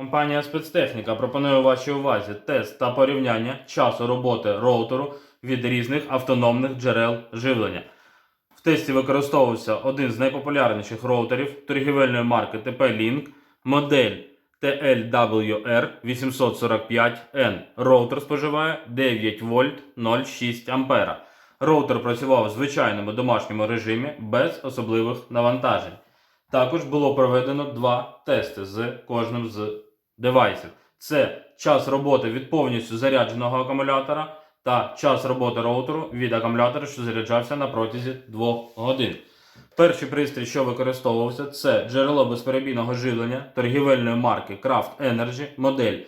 Компанія спецтехніка пропонує вашій увазі тест та порівняння часу роботи роутеру від різних автономних джерел живлення. В тесті використовувався один з найпопулярніших роутерів торгівельної марки TP-Link, модель TLWR845N. Роутер споживає 9 вольт 0,6 ампера. Роутер працював в звичайному домашньому режимі без особливих навантажень. Також було проведено два тести з кожним з девайсів. Це час роботи від повністю зарядженого акумулятора та час роботи роутеру від акумулятора, що заряджався на протязі 2 годин. Перший пристрій, що використовувався, це джерело безперебійного живлення торгівельної марки Craft Energy, модель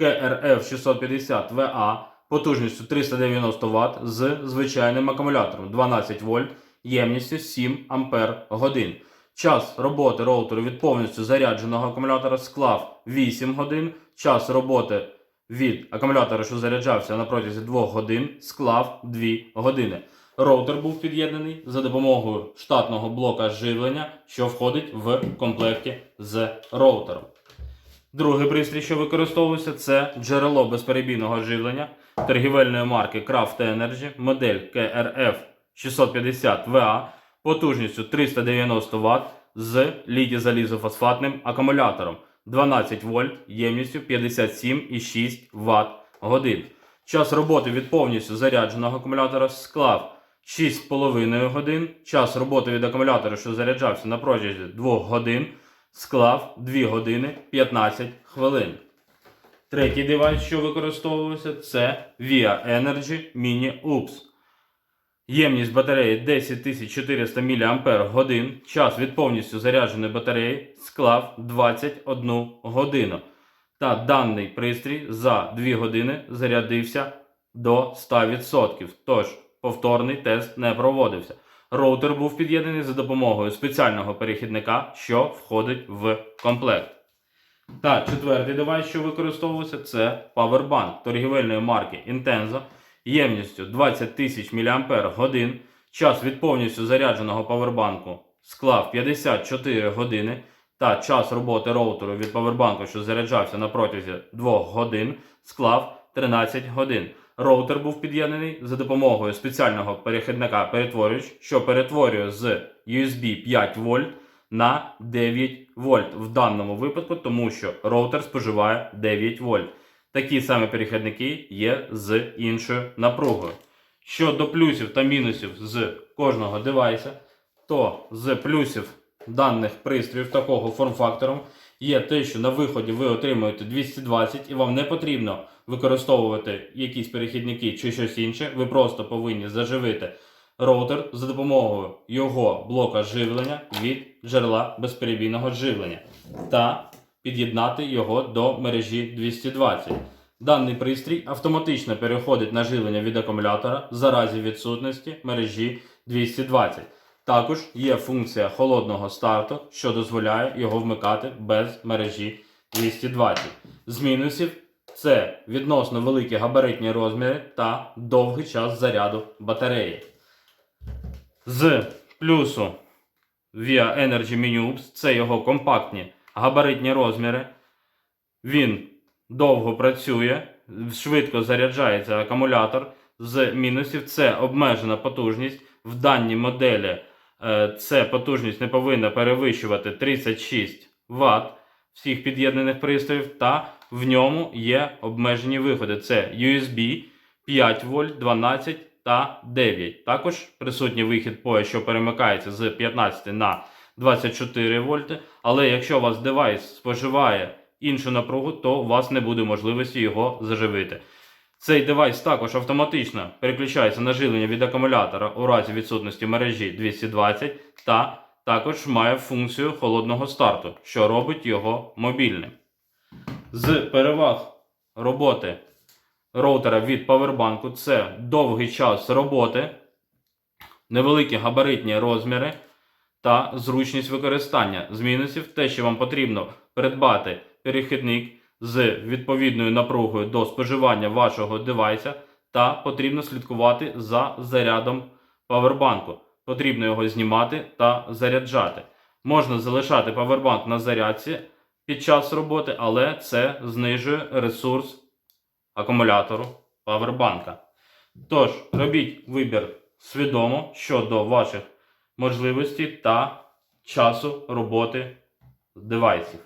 KRF650VA потужністю 390 Вт з звичайним акумулятором 12 вольт ємністю 7 Ампер годин. Час роботи роутеру від повністю зарядженого акумулятора склав 8 годин. Час роботи від акумулятора, що заряджався на протязі 2 годин, склав 2 години. Роутер був під'єднаний за допомогою штатного блока живлення, що входить в комплекті з роутером. Другий пристрій, що використовується, це джерело безперебійного живлення торгівельної марки Craft Energy, модель KRF 650VA потужністю 390 Вт з літій-залізофосфатним акумулятором 12 вольт ємністю 57,6 Вт годин. Час роботи від повністю зарядженого акумулятора склав 6,5 годин. Час роботи від акумулятора, що заряджався на протязі 2 годин, склав 2 години 15 хвилин. Третій девайс, що використовувався, це VIA Energy Mini UPS. Ємність батареї 10400 мАч. Час від повністю зарядженої батареї склав 21 годину. Та даний пристрій за 2 години зарядився до 100%. Тож повторний тест не проводився. Роутер був під'єднаний за допомогою спеціального перехідника, що входить в комплект. Та четвертий девайс, що використовувався, це Powerbank торгівельної марки Intenzo ємністю 20 тисяч мАч. Час від повністю зарядженого павербанку склав 54 години. Та час роботи роутеру від павербанку, що заряджався на протязі 2 годин, склав 13 годин. Роутер був під'єднаний за допомогою спеціального перехідника перетворювач, що перетворює з USB 5 вольт на 9 вольт в даному випадку, тому що роутер споживає 9 вольт. Такі самі перехідники є з іншою напругою. Щодо плюсів та мінусів з кожного девайса, то з плюсів даних пристроїв такого форм-фактором є те, що на виході ви отримуєте 220 і вам не потрібно використовувати якісь перехідники чи щось інше. Ви просто повинні заживити роутер за допомогою його блока живлення від джерела безперебійного живлення та під'єднати його до мережі 220. Даний пристрій автоматично переходить на живлення від акумулятора за разі відсутності мережі 220. Також є функція холодного старту, що дозволяє його вмикати без мережі 220. З мінусів це відносно великі габаритні розміри та довгий час заряду батареї. З плюсу Via Energy Mini Ups це його компактні габаритні розміри. Він довго працює, швидко заряджається акумулятор. З мінусів це обмежена потужність. В даній моделі е, це потужність не повинна перевищувати 36 Вт всіх під'єднаних пристроїв, та в ньому є обмежені виходи. Це USB 5 вольт, 12 та 9. Також присутній вихід POE, що перемикається з 15 на 24 вольти. Але якщо у вас девайс споживає іншу напругу, то у вас не буде можливості його заживити. Цей девайс також автоматично переключається на живлення від акумулятора у разі відсутності мережі 220 та також має функцію холодного старту, що робить його мобільним. З переваг роботи роутера від павербанку це довгий час роботи, невеликі габаритні розміри та зручність використання. З мінусів те, що вам потрібно придбати перехідник з відповідною напругою до споживання вашого девайса, та потрібно слідкувати за зарядом павербанку. Потрібно його знімати та заряджати. Можна залишати павербанк на зарядці під час роботи, але це знижує ресурс акумулятору павербанка. Тож, робіть вибір свідомо щодо ваших можливостей та часу роботи девайсів.